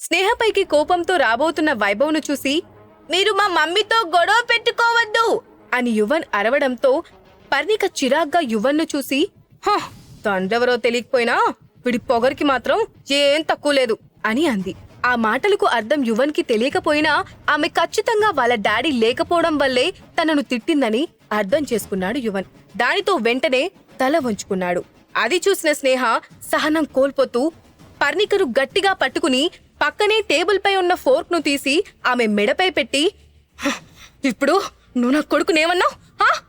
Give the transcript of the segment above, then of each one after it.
స్నేహపైకి కోపంతో రాబోతున్న వైభవ్ను చూసి మీరు మా మమ్మీతో గొడవ పెట్టుకోవద్దు అని యువన్ అరవడంతో పర్ణిక చిరాగ్గా యువన్ను చూసి "హ, తండ్రెవరో తెలియకపోయినా వీడి పొగరికి మాత్రం ఏం తక్కువ లేదు అని అంది. ఆ మాటలకు అర్థం యువన్కి తెలియకపోయినా ఆమె ఖచ్చితంగా వాళ్ళ డాడీ లేకపోవడం వల్లే తనను తిట్టిందని అర్థం చేసుకున్నాడు యువన్. దానితో వెంటనే తల వంచుకున్నాడు. అది చూసిన స్నేహ సహనం కోల్పోతూ పర్ణికను గట్టిగా పట్టుకుని పక్కనే టేబుల్పై ఉన్న ఫోర్క్ను తీసి ఆమె మెడపై పెట్టి ఇప్పుడు నువ్వు నా కొడుకునేమన్నావు హా?"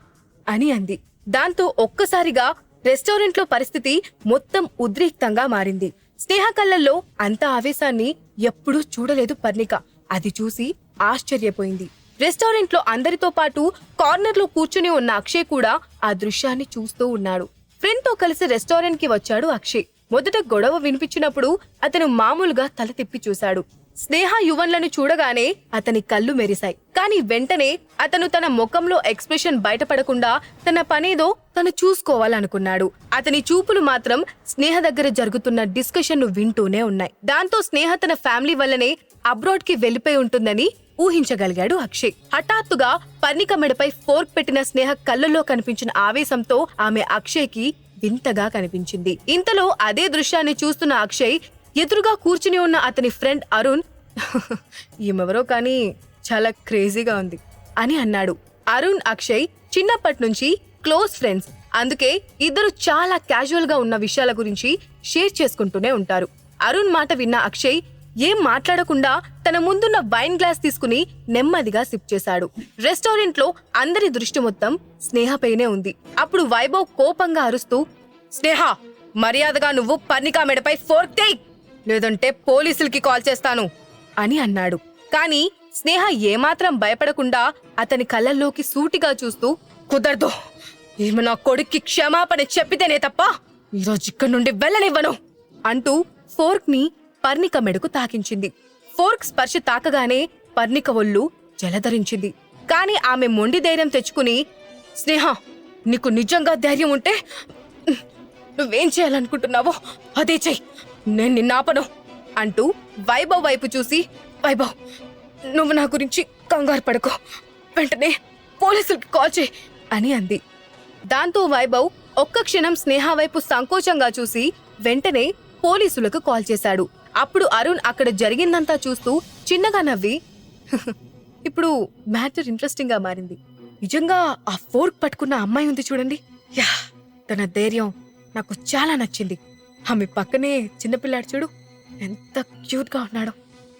అని అంది. దాంతో ఒక్కసారిగా రెస్టారెంట్లో పరిస్థితి మొత్తం ఉద్రిక్తంగా మారింది. స్నేహ కళ్ళల్లో అంత ఆవేశాన్ని ఎప్పుడూ చూడలేదు పర్ణిక. అది చూసి ఆశ్చర్యపోయింది. రెస్టారెంట్లో అందరితో పాటు కార్నర్లో కూర్చుని ఉన్న అక్షయ్ కూడా ఆ దృశ్యాన్ని చూస్తూ ఉన్నాడు. ఫ్రెండ్తో కలిసి రెస్టారెంట్కి వచ్చాడు అక్షయ్. మొదట గొడవ వినిపించినప్పుడు అతను మామూలుగా తల తిప్పి చూశాడు. స్నేహ యువన్లను చూడగానే అతని కళ్ళు మెరిశాయి. కానీ వెంటనే అతను తన ముఖంలో ఎక్స్ప్రెషన్ బయటపడకుండా తన పనేదో తను చూసుకోవాలనుకున్నాడు. అతని చూపులు మాత్రం స్నేహ దగ్గర జరుగుతున్న డిస్కషన్ను వింటూనే ఉన్నాయి. దాంతో స్నేహ తన ఫ్యామిలీ వల్లనే అబ్రాడ్కి వెళ్ళిపోయి ఉంటుందని ఊహించగలిగాడు అక్షయ్. హఠాత్తుగా పర్ణిక మెడపై ఫోర్క్ పెట్టిన స్నేహ కళ్ళల్లో కనిపించిన ఆవేశంతో ఆమె అక్షయ్కి వింతగా కనిపించింది. ఇంతలో అదే దృశ్యాన్ని చూస్తున్న అక్షయ్ ఎదురుగా కూర్చుని ఉన్న అతని ఫ్రెండ్ అరుణ్ ఈమెవరో కానీ చాలా క్రేజీగా ఉంది అని అన్నాడు. అరుణ్ అక్షయ్ చిన్నప్పటి నుంచి క్లోజ్ ఫ్రెండ్స్. అందుకే ఇద్దరు చాలా క్యాజువల్గా ఉన్న విషయాల గురించి షేర్ చేసుకుంటూనే ఉంటారు. అరుణ్ మాట విన్న అక్షయ్ ఏం మాట్లాడకుండా తన ముందున్న వైన్ గ్లాస్ తీసుకుని నెమ్మదిగా సిప్ చేశాడు. రెస్టారెంట్లో అందరి దృష్టి మొత్తం స్నేహపైనే ఉంది. అప్పుడు వైభవ్ కోపంగా అరుస్తూ స్నేహ మర్యాదగా నువ్వు పర్ణికా మెడపై ఫోర్క్ తెయ్ లేదంటే పోలీసులకి కాల్ చేస్తాను అని అన్నాడు. కానీ స్నేహ ఏమాత్రం భయపడకుండా అతని కళ్ళల్లోకి సూటిగా చూస్తూ కుదరదు ఈమె నా కొడుక్కి క్షమాపణ చెప్పితేనే తప్ప ఈరోజు ఇక్కడి నుండి వెళ్ళనివ్వను అంటూ ఫోర్క్ని పర్ణిక మెడకు తాకించింది. ఫోర్క్ స్పర్శ తాకగానే పర్ణిక ఒళ్ళు జలధరించింది. కాని ఆమె మొండి ధైర్యం తెచ్చుకుని స్నేహ నీకు నిజంగా ధైర్యం ఉంటే నువ్వేం చేయాలనుకుంటున్నావో అదే చెయ్యి. నేను నిన్నాపను అంటూ వైభవ్ వైపు చూసి వైభవ్ నువ్వు నా గురించి కంగారు పడుకో. వెంటనే పోలీసులకి కాల్ చేయి అని అంది. దాంతో వైభవ్ ఒక్క క్షణం స్నేహ వైపు సంకోచంగా చూసి వెంటనే పోలీసులకు కాల్ చేశాడు. అప్పుడు అరుణ్ అక్కడ జరిగిందంతా చూస్తూ చిన్నగా నవ్వి ఇప్పుడు మ్యాటర్ ఇంట్రెస్టింగ్గా మారింది. నిజంగా ఆ ఫోర్క్ పట్టుకున్న అమ్మాయి ఉంది చూడండి. యా తన ధైర్యం నాకు చాలా నచ్చింది. ఆమె పక్కనే చిన్నపిల్లాడు చూడు ఎంత క్యూట్గా ఉన్నాడు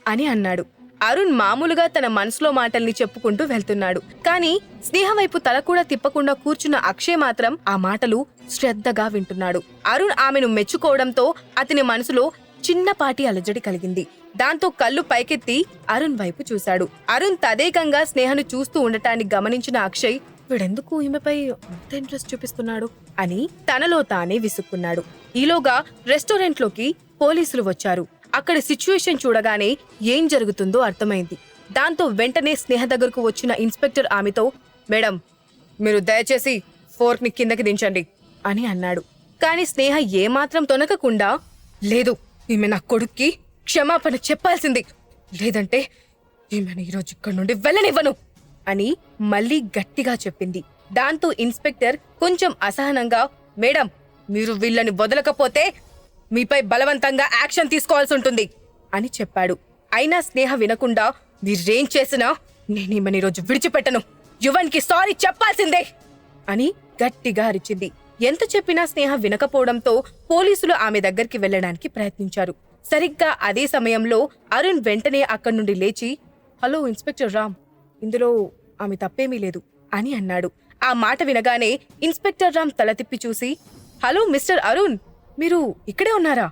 అని అన్నాడు. అరుణ్ మామూలుగా తన మనసులో మాటల్ని చెప్పుకుంటూ వెళ్తున్నాడు. కానీ స్నేహ వైపు తల కూడా తిప్పకుండా కూర్చున్న అక్షయ్ మాత్రం ఆ మాటలు శ్రద్ధగా వింటున్నాడు. అరుణ్ ఆమెను మెచ్చుకోవడంతో అతని మనసులో చిన్నపాటి అలజడి కలిగింది. దాంతో కళ్ళు పైకెత్తి అరుణ్ వైపు చూశాడు. అరుణ్ తదేకంగా స్నేహను చూస్తూ ఉండటాన్ని గమనించిన అక్షయ్ వీడెందుకు ఈమెపై అంత ఇంట్రెస్ట్ చూపిస్తున్నాడు? అని తనలో తానే విసుక్కున్నాడు. ఈలోగా రెస్టారెంట్లోకి పోలీసులు వచ్చారు. అక్కడ సిచ్యుయేషన్ చూడగానే ఏం జరుగుతుందో అర్థమైంది. దాంతో వెంటనే స్నేహ దగ్గరకు వచ్చిన ఇన్స్పెక్టర్ ఆమెతో మేడం మీరు దయచేసి ఫోర్క్ని కిందకి దించండి అని అన్నాడు. కానీ స్నేహ ఏమాత్రం తొనకకుండా లేదు ఈమె నా కొడుక్కి క్షమాపణ చెప్పాల్సింది. లేదంటే ఈమెను ఈరోజు ఇక్కడి నుండి వెళ్ళనివ్వను అని మళ్ళీ గట్టిగా చెప్పింది. దాంతో ఇన్స్పెక్టర్ కొంచెం అసహనంగా మేడం మీరు వీళ్ళని వదలకపోతే మీపై బలవంతంగా యాక్షన్ తీసుకోవాల్సి ఉంటుంది అని చెప్పాడు. అయినా స్నేహ వినకుండా మీరేం చేసినా నేను ఈమెను ఈరోజు విడిచిపెట్టను. యువన్కి సారీ చెప్పాల్సిందే అని గట్టిగా అరిచింది. ఎంత చెప్పినా స్నేహ వినకపోవడంతో పోలీసులు ఆమె దగ్గరికి వెళ్ళడానికి ప్రయత్నించారు. సరిగ్గా అదే సమయంలో అరుణ్ వెంటనే అక్కడి నుండి లేచి హలో ఇన్స్పెక్టర్ రామ్ ఇందులో ఆమె తప్పేమీ లేదు అని అన్నాడు. ఆ మాట వినగానే ఇన్స్పెక్టర్ రామ్ తల తిప్పి చూసి హలో మిస్టర్ అరుణ్ మీరు ఇక్కడే ఉన్నారా?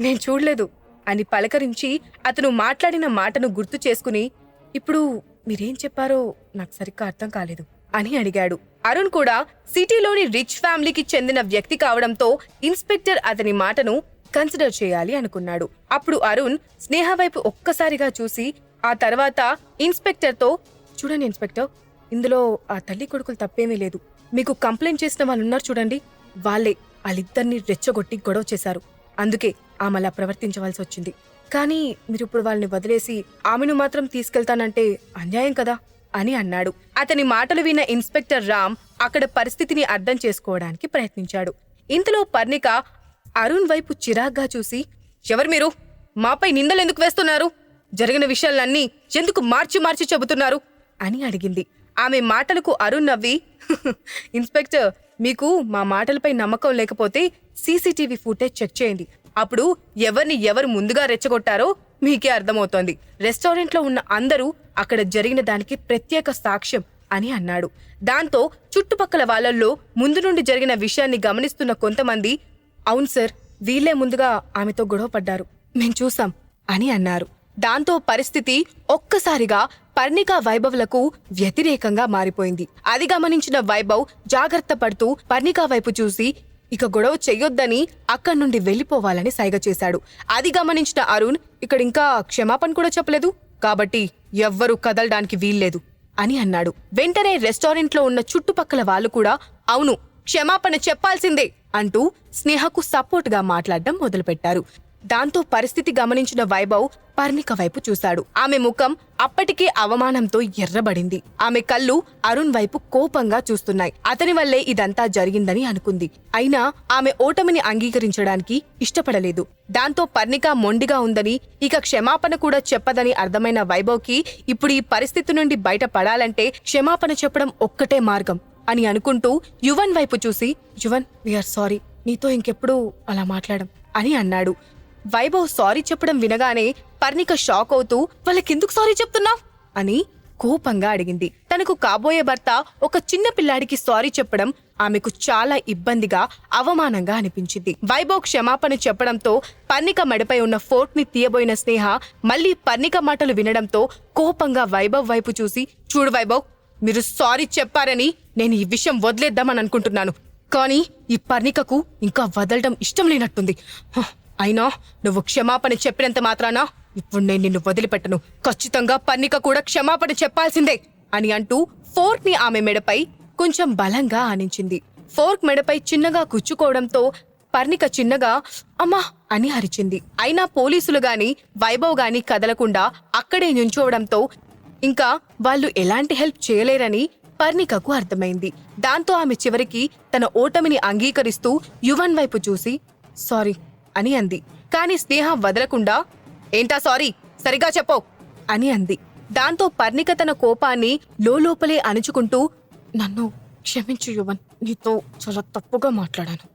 నేను చూడలేదు అని పలకరించి అతను మాట్లాడిన మాటను గుర్తు చేసుకుని ఇప్పుడు మీరేం చెప్పారో నాకు సరిగ్గా అర్థం కాలేదు అని అడిగాడు. అరుణ్ కూడా సిటీలోని రిచ్ ఫ్యామిలీకి చెందిన వ్యక్తి కావడంతో ఇన్స్పెక్టర్ అతని మాటను కన్సిడర్ చేయాలి అనుకున్నాడు. అప్పుడు అరుణ్ స్నేహ వైపు ఒక్కసారిగా చూసి ఆ తర్వాత ఇన్స్పెక్టర్తో చూడండి ఇన్స్పెక్టర్ ఇందులో ఆ తల్లి కొడుకులు తప్పేమీ లేదు. మీకు కంప్లైంట్ చేసిన వాళ్ళు ఉన్నారు చూడండి. వాళ్ళే వాళ్ళిద్దరిని రెచ్చగొట్టి గొడవ చేశారు. అందుకే ఆమె అలా ప్రవర్తించవలసి వచ్చింది. కానీ మీరు ఇప్పుడు వాళ్ళని వదిలేసి ఆమెను మాత్రం తీసుకెళ్తానంటే అన్యాయం కదా. అని అన్నాడు. అతని మాటలు విన్న ఇన్స్పెక్టర్ రామ్ అక్కడ పరిస్థితిని అర్థం చేసుకోవడానికి ప్రయత్నించాడు. ఇంతలో పర్ణిక అరుణ్ వైపు చిరాగ్గా చూసి ఎవరు మీరు? మాపై నిందలెందుకు వేస్తున్నారు? జరిగిన విషయాలన్నీ ఎందుకు మార్చి మార్చి చెబుతున్నారు? అని అడిగింది. ఆమె మాటలకు అరుణ్ నవ్వి ఇన్స్పెక్టర్ మీకు మా మాటలపై నమ్మకం లేకపోతే సీసీటీవీ ఫుటేజ్ చెక్ చేయండి. అప్పుడు ఎవరిని ఎవరు ముందుగా రెచ్చగొట్టారో మీకే అర్థమవుతోంది. రెస్టారెంట్లో ఉన్న అందరూ అక్కడ జరిగిన దానికి ప్రత్యేక సాక్ష్యం అని అన్నాడు. దాంతో చుట్టుపక్కల వాళ్ళల్లో ముందు నుండి జరిగిన విషయాన్ని గమనిస్తున్న కొంతమంది అవును సార్ వీళ్ళే ముందుగా ఆమెతో గొడవ పడ్డారు. మేం చూసాం అని అన్నారు. దాంతో పరిస్థితి ఒక్కసారిగా పర్ణిక వైభవ్లకు వ్యతిరేకంగా మారిపోయింది. అది గమనించిన వైభవ్ జాగ్రత్త పడుతూ పర్ణిక వైపు చూసి ఇక గొడవ చెయ్యొద్దని అక్కడి నుండి వెళ్ళిపోవాలని సైగ చేశాడు. అది గమనించిన అరుణ్ ఇక్కడ ఇంకా క్షమాపణ కూడా చెప్పలేదు. కాబట్టి ఎవ్వరూ కదలడానికి వీల్లేదు అని అన్నాడు. వెంటనే రెస్టారెంట్లో ఉన్న చుట్టుపక్కల వాళ్ళు కూడా అవును క్షమాపణ చెప్పాల్సిందే అంటూ స్నేహకు సపోర్ట్గా మాట్లాడడం మొదలుపెట్టారు. దాంతో పరిస్థితి గమనించిన వైభవ్ పర్ణిక వైపు చూశాడు. ఆమె ముఖం అప్పటికే అవమానంతో ఎర్రబడింది. ఆమె కళ్ళు అరుణ్ వైపు కోపంగా చూస్తున్నాయి. అతని వల్లే ఇదంతా జరిగిందని అనుకుంది. అయినా ఆమె ఓటమిని అంగీకరించడానికి ఇష్టపడలేదు. దాంతో పర్ణిక మొండిగా ఉందని ఇక క్షమాపణ కూడా చెప్పదని అర్థమైన వైభవ్కి ఇప్పుడు ఈ పరిస్థితి నుండి బయటపడాలంటే క్షమాపణ చెప్పడం ఒక్కటే మార్గం అని అనుకుంటూ యువన్ వైపు చూసి యువన్ వీఆర్ సారీ నీతో ఇంకెప్పుడు అలా మాట్లాడం అని అన్నాడు. వైభవ్ సారీ చెప్పడం వినగానే పర్ణిక షాక్ అవుతూ వాళ్ళకెందుకు సారీ చెప్తున్నావ్? అని కోపంగా అడిగింది. తనకు కాబోయే భర్త ఒక చిన్న పిల్లాడికి సారీ చెప్పడం ఆమెకు చాలా ఇబ్బందిగా అవమానంగా అనిపించింది. వైభవ్ క్షమాపణ చెప్పడంతో పర్ణిక మెడపై ఉన్న ఫోర్ట్ని తీయబోయిన స్నేహ మళ్ళీ పర్ణిక మాటలు వినడంతో కోపంగా వైభవ్ వైపు చూసి చూడు వైభవ్ మీరు సారీ చెప్పారని నేను ఈ విషయం వదిలేద్దామని అనుకుంటున్నాను. కానీ ఈ పర్ణికకు ఇంకా వదలడం ఇష్టం లేనట్టుంది. అయినా నువ్వు క్షమాపణ చెప్పినంత మాత్రాన ఇప్పుడు నేను నిన్ను వదిలిపెట్టను. ఖచ్చితంగా పర్ణిక కూడా క్షమాపణ చెప్పాల్సిందే అని అంటూ ఫోర్క్ని ఆమె మెడపై కొంచెం బలంగా ఆనించింది. ఫోర్క్ మెడపై చిన్నగా గుచ్చుకోవడంతో పర్ణిక చిన్నగా అమ్మా అని అరిచింది. అయినా పోలీసులు గాని వైభవ్ గాని కదలకుండా అక్కడే నుంచోవడంతో ఇంకా వాళ్ళు ఎలాంటి హెల్ప్ చేయలేరని పర్ణికకు అర్థమైంది. దాంతో ఆమె చివరికి తన ఓటమిని అంగీకరిస్తూ యువన్ వైపు చూసి సారీ అని అంది. కాని స్నేహ వదలకుండా ఏంటా సారీ? సరిగా చెప్పో అని అంది. దాంతో పర్ణిక తన కోపాన్ని లోపలే అణుచుకుంటూ నన్ను క్షమించు యువన్ నీతో చాలా తప్పుగా మాట్లాడాను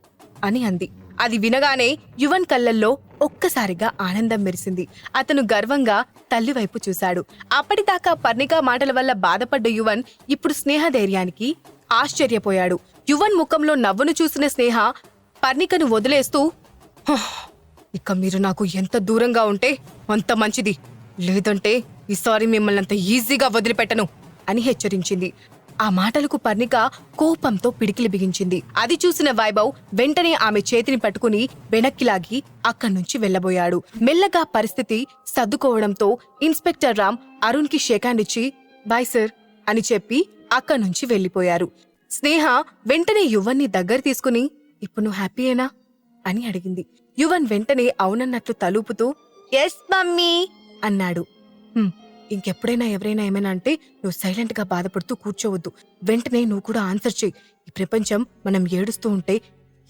అని అంది. అది వినగానే యువన్ కళ్ళల్లో ఒక్కసారిగా ఆనందం మెరిసింది. అతను గర్వంగా తల్లి వైపు చూశాడు. అప్పటిదాకా పర్ణిక మాటల వల్ల బాధపడ్డ యువన్ ఇప్పుడు స్నేహ ధైర్యానికి ఆశ్చర్యపోయాడు. యువన్ ముఖంలో నవ్వును చూసిన స్నేహ పర్ణికను వదిలేస్తూ ఇక మీరు నాకు ఎంత దూరంగా ఉంటే అంత మంచిది. లేదంటే ఈసారి మిమ్మల్ని అంత ఈజీగా వదిలిపెట్టను అని హెచ్చరించింది. ఆ మాటలకు పర్ణిక కోపంతో పిడికిలి బిగించింది. అది చూసిన వైభవ్ వెంటనే ఆమె చేతిని పట్టుకుని వెనక్కి లాగి అక్కడి నుంచి వెళ్ళబోయాడు మెల్లగా పరిస్థితి సర్దుకోవడంతో ఇన్స్పెక్టర్ రామ్ అరుణ్కి షేకాండ్ ఇచ్చి బాయ్ సార్ అని చెప్పి అక్కడి నుంచి వెళ్ళిపోయారు స్నేహ వెంటనే యువన్ని దగ్గర తీసుకుని ఇప్పుడు నువ్వు హ్యాపీయేనా? అని అడిగింది. యువన్ వెంటనే అవునన్నట్లు తలూపుతూ ఎస్ మమ్మీ. అన్నాడు. "హ్మ్, ఇంకెప్పుడైనా ఎవరైనా ఏమైనా అంటే నువ్వు సైలెంట్గా బాధపడుతూ కూర్చోవద్దు. వెంటనే నువ్వు కూడా ఆన్సర్ చేయి. ఈ ప్రపంచం మనం ఏడుస్తూ ఉంటే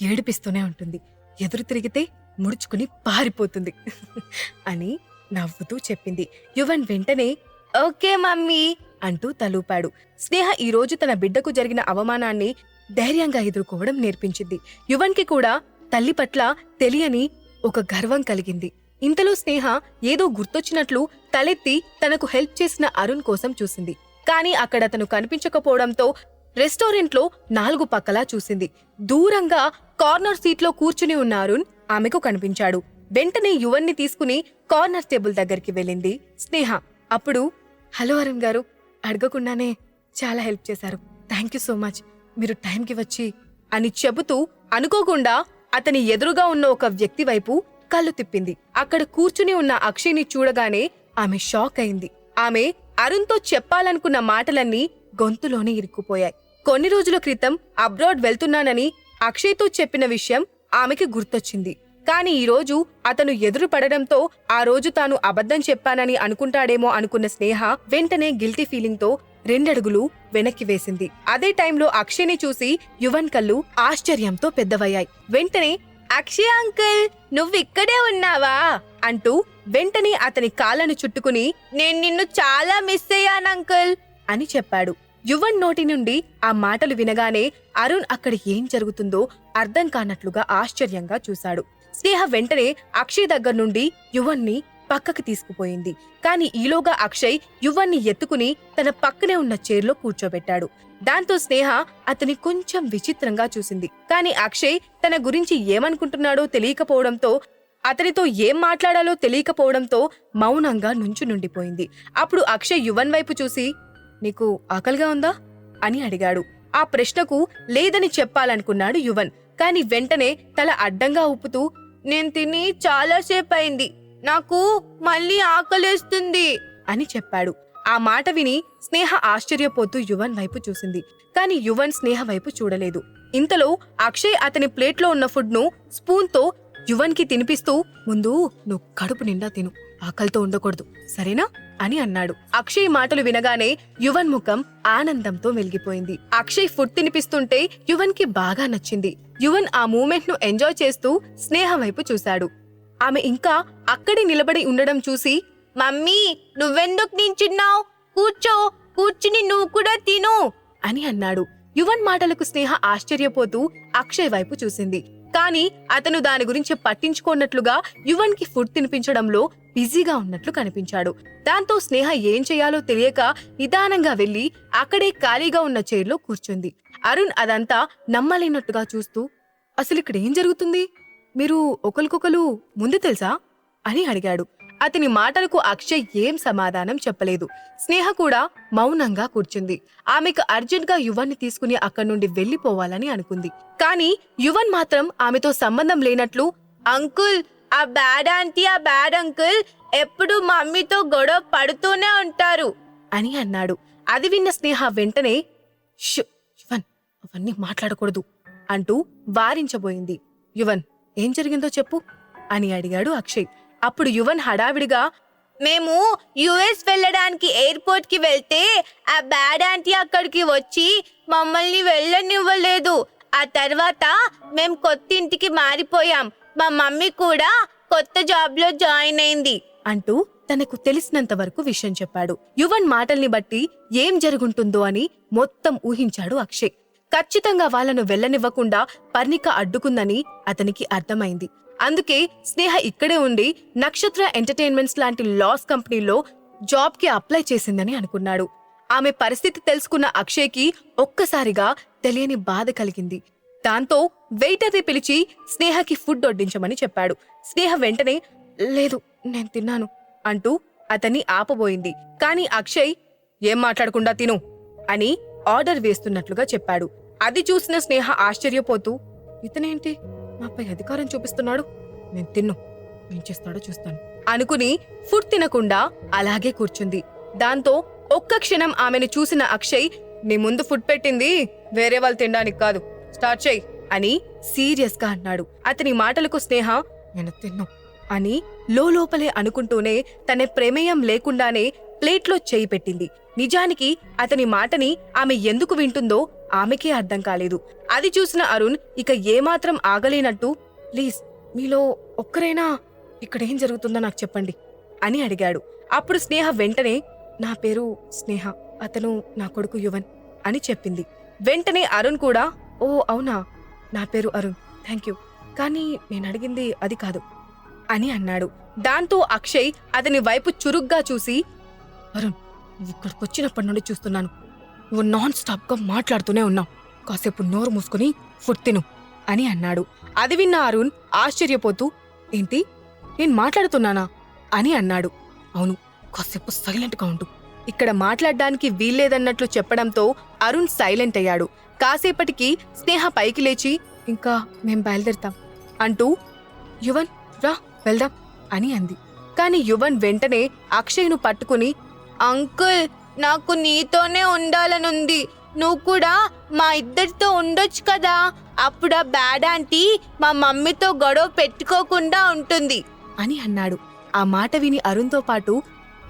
ఏడిపిస్తూనే ఉంటుంది. ఎదురు తిరిగితే ముడుచుకుని పారిపోతుంది. అని నవ్వుతూ చెప్పింది. యువన్ వెంటనే ఓకే మమ్మీ. అంటూ తలూపాడు. స్నేహ ఈ రోజు తన బిడ్డకు జరిగిన అవమానాన్ని ధైర్యంగా ఎదుర్కోవడం నేర్పించింది. యువన్కి కూడా తల్లి పట్ల తెలియని ఒక గర్వం కలిగింది. ఇంతలో స్నేహ ఏదో గుర్తొచ్చినట్లు తలెత్తి తనకు హెల్ప్ చేసిన అరుణ్ కోసం చూసింది. కానీ అక్కడ అతను కనిపించకపోవడంతో రెస్టారెంట్లో నాలుగు పక్కలా చూసింది. దూరంగా కార్నర్ సీట్లో కూర్చుని ఉన్న అరుణ్ ఆమెకు కనిపించాడు. వెంటనే యువన్ని తీసుకుని కార్నర్ టేబుల్ దగ్గరికి వెళ్ళింది. స్నేహ అప్పుడు హలో అరుణ్ గారు అడగకుండానే చాలా హెల్ప్ చేశారు. Thank you so much. మీరు టైంకి వచ్చి అని చెబుతూ అనుకోకుండా అతని ఎదురుగా ఉన్న ఒక వ్యక్తి వైపు కళ్ళు తిప్పింది. అక్కడ కూర్చుని ఉన్న అక్షయ్ని చూడగానే ఆమె షాక్ అయింది. ఆమె అరుణ్తో చెప్పాలనుకున్న మాటలన్నీ గొంతులోనే ఇరుక్కుపోయాయి. కొన్ని రోజుల క్రితం అబ్రాడ్ వెళ్తున్నానని అక్షయ్తో చెప్పిన విషయం ఆమెకి గుర్తొచ్చింది. కాని ఈరోజు అతను ఎదురు పడడంతో ఆ రోజు తాను అబద్ధం చెప్పానని అనుకుంటాడేమో అనుకున్న స్నేహ వెంటనే గిల్టీ ఫీలింగ్తో రెండడుగులు వెనక్కి వేసింది. అదే టైంలో అక్షయ్ని చూసి యువన్ కళ్ళు ఆశ్చర్యంతో పెద్దవయ్యాయి. వెంటనే అక్షయ్ అంకుల్ నువ్విక్కడే ఉన్నావా? అంటూ వెంటనే అతని కాళ్ళను చుట్టుకుని నేను నిన్ను చాలా మిస్ అయ్యాను అంకుల్ అని చెప్పాడు. యువన్ నోటి నుండి ఆ మాటలు వినగానే అరుణ్ అక్కడ ఏం జరుగుతుందో అర్థం కానట్లుగా ఆశ్చర్యంగా చూశాడు. స్నేహ వెంటనే అక్షయ్ దగ్గర నుండి యువన్ని పక్కకి తీసుకుపోయింది. కాని ఈలోగా అక్షయ్ యువన్ని ఎత్తుకుని తన పక్కనే ఉన్న చైర్లో కూర్చోబెట్టాడు. దాంతో స్నేహ అతని కొంచెం విచిత్రంగా చూసింది. కాని అక్షయ్ తన గురించి ఏమనుకుంటున్నాడో తెలియకపోవడంతో అతనితో ఏం మాట్లాడాలో తెలియకపోవడంతో మౌనంగా నుంచు నుండిపోయింది. అప్పుడు అక్షయ్ యువన్ వైపు చూసి నీకు ఆకలిగా ఉందా? అని అడిగాడు. ఆ ప్రశ్నకు లేదని చెప్పాలనుకున్నాడు యువన్. కాని వెంటనే తల అడ్డంగా ఉప్పుతూ నేను తిని చాలాసేపు అయింది. నాకు మళ్ళీ ఆకలేస్తుంది. అని చెప్పాడు. ఆ మాట విని స్నేహ ఆశ్చర్యపోతూ యువన్ వైపు చూసింది. కాని యువన్ స్నేహ వైపు చూడలేదు. ఇంతలో అక్షయ్ అతని ప్లేట్లో ఉన్న ఫుడ్ను స్పూన్తో యువన్కి తినిపిస్తూ ముందు నువ్వు కడుపు నిండా తిను. ఆకలితో ఉండకూడదు. సరేనా? అని అన్నాడు. అక్షయ్ మాటలు వినగానే యువన్ ముఖం ఆనందంతో వెలిగిపోయింది అక్షయ్ ఫుడ్ తినిపిస్తుంటే యువన్కి బాగా నచ్చింది. యువన్ ఆ మూమెంట్ను ఎంజాయ్ చేస్తూ స్నేహ వైపు చూశాడు. ఆమె ఇంకా అక్కడే నిలబడి ఉండడం చూసి మమ్మీ నువ్వెందుకు నించున్నావు కూర్చో కూర్చుని నువ్వు కూడా తిను అని అన్నాడు. యువన్ మాటలకు స్నేహ ఆశ్చర్యపోతూ అక్షయ్ వైపు చూసింది. కాని అతను దాని గురించి పట్టించుకోనట్లుగా యువన్కి ఫుడ్ తినిపించడంలో బిజీగా ఉన్నట్లు కనిపించాడు. దాంతో స్నేహ ఏం చేయాలో తెలియక నిదానంగా వెళ్ళి అక్కడే ఖాళీగా ఉన్న చైర్లో కూర్చుంది. అరుణ్ అదంతా నమ్మలేనట్టుగా చూస్తూ అసలు ఇక్కడ ఏం జరుగుతుంది? మీరు ఒకరికొకరు ముందు తెలుసా? అని అడిగాడు. అతని మాటలకు అక్షయ్ ఏం సమాధానం చెప్పలేదు. స్నేహ కూడా మౌనంగా కూర్చుంది. ఆమెకు అర్జెంట్గా యువన్ని తీసుకుని అక్కడి నుండి వెళ్ళిపోవాలని అనుకుంది. కానీ యువన్ మాత్రం ఆమెతో సంబంధం లేనట్లు అంకుల్ ఆ బ్యాడ్ ఆంటీ ఆ బ్యాడ్ అంకుల్ ఎప్పుడు మమ్మీతో గొడవ పడుతూనే ఉంటారు అని అన్నాడు. అది విన్న స్నేహ వెంటనే యువన్ అవన్నీ మాట్లాడకూడదు అంటూ వారించబోయింది. యువన్ ఏం జరిగిందో చెప్పు అని అడిగాడు అక్షయ్. అప్పుడు యువన్ హడావిడిగా మేము యుఎస్ వెళ్ళడానికి ఎయిర్పోర్ట్కి వెళ్తే ఆ బ్యాడ్ ఆంటీ అక్కడికి వచ్చి మమ్మల్ని వెళ్ళనివ్వలేదు. ఆ తర్వాత మేము కొత్త ఇంటికి మారిపోయాం. మా మమ్మీ కూడా కొత్త జాబ్లో జాయిన్ అయింది. అంటూ తనకు తెలిసినంత వరకు విషయం చెప్పాడు. యువన్ మాటల్ని బట్టి ఏం జరుగుంటుందో అని మొత్తం ఊహించాడు అక్షయ్. ఖచ్చితంగా వాళ్ళను వెళ్ళనివ్వకుండా పర్ణిక అడ్డుకుందని అతనికి అర్థమైంది. అందుకే స్నేహ ఇక్కడే ఉండి నక్షత్ర ఎంటర్టైన్మెంట్స్ లాంటి లాస్ కంపెనీలో జాబ్కి అప్లై చేసిందని అనుకున్నాడు. ఆమె పరిస్థితి తెలుసుకున్న అక్షయ్కి ఒక్కసారిగా తెలియని బాధ కలిగింది. దాంతో వెయిటర్ని పిలిచి స్నేహకి ఫుడ్ వడ్డించమని చెప్పాడు. స్నేహ వెంటనే లేదు నేను తిన్నాను అంటూ అతన్ని ఆపబోయింది. కాని అక్షయ్ ఏం మాట్లాడకుండా తిను అని ఆర్డర్ వేస్తున్నట్లుగా చెప్పాడు. అది చూసిన స్నేహ ఆశ్చర్యపోతూ ఇతనేంటి? నాపై అధికారం చూపిస్తున్నాడు. నేను తిన్ను. ఏం చేస్తాడో చూస్తాను. అనుకుని ఫుడ్ తినకుండా అలాగే కూర్చుంది. దాంతో ఒక్క క్షణం ఆమెను చూసిన అక్షయ్ నీ ముందు ఫుడ్ పెట్టింది వేరే వాళ్ళు తినడానికి కాదు. స్టార్ట్ చేయి అని సీరియస్గా అన్నాడు. అతని మాటలకు స్నేహ నేను తిన్ను అని లోపలే అనుకుంటూనే తన ప్రమేయం లేకుండానే ప్లేట్లో చేయి పెట్టింది. నిజానికి అతని మాటని ఆమె ఎందుకు వింటుందో ఆమెకే అర్థం కాలేదు. అది చూసిన అరుణ్ ఇక ఏమాత్రం ఆగలేనట్టు ప్లీజ్ మీలో ఒక్కరైనా ఇక్కడేం జరుగుతుందో నాకు చెప్పండి అని అడిగాడు. అప్పుడు స్నేహ వెంటనే నా పేరు స్నేహ అతను నా కొడుకు యువన్ అని చెప్పింది. వెంటనే అరుణ్ కూడా ఓ అవునా నా పేరు అరుణ్ థ్యాంక్ యూ కానీ నేను అడిగింది అది కాదు అని అన్నాడు. దాంతో అక్షయ్ అతని వైపు చురుగ్గా చూసి అరుణ్ ఇక్కడికి వచ్చినప్పటి నుండి చూస్తున్నాను. నువ్వు నాన్ స్టాప్గా మాట్లాడుతూనే ఉన్నావు. కాసేపు నోరు మూసుకుని ఫుడ్ తిను అని అన్నాడు. అది విన్న అరుణ్ ఆశ్చర్యపోతూ ఏంటి? నేను మాట్లాడుతున్నానా? అని అన్నాడు. అవును కాసేపు సైలెంట్గా ఉండు. ఇక్కడ మాట్లాడడానికి వీల్లేదన్నట్లు చెప్పడంతో అరుణ్ సైలెంట్ అయ్యాడు. కాసేపటికి స్నేహ పైకి లేచి ఇంకా మేం బయలుదేరుతాం అంటూ యువన్ రా వెళ్దాం అని అంది. కాని యువన్ వెంటనే అక్షయ్ను పట్టుకుని అంకుల్ నాకు నీతోనే ఉండాలనుంది. నువ్వు కూడా మా ఇద్దరితో ఉండొచ్చు కదా. అప్పుడు ఆ బ్యాడ్ ఆంటీ మా మమ్మీతో గొడవ పెట్టుకోకుండా ఉంటుంది అని అన్నాడు. ఆ మాట విని అరుణ్తో పాటు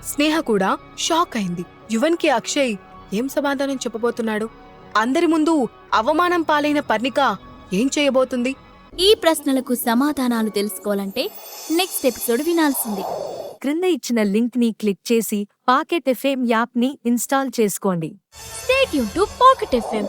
స్నేహ కూడా షాక్ అయింది. యువన్కి అక్షయ్ ఏం సమాధానం చెప్పబోతున్నాడు? అందరి ముందు అవమానం పాలైన పర్ణిక ఏం చేయబోతుంది? ఈ ప్రశ్నలకు సమాధానాలు తెలుసుకోవాలంటే నెక్స్ట్ ఎపిసోడ్ వినాల్సింది. క్రింద ఇచ్చిన లింక్ని క్లిక్ చేసి పాకెట్ ఎఫ్ఎం యాప్ని ఇన్స్టాల్ చేసుకోండి. స్టేట్ యూన్ టు పాకెట్ ఎఫ్ఎం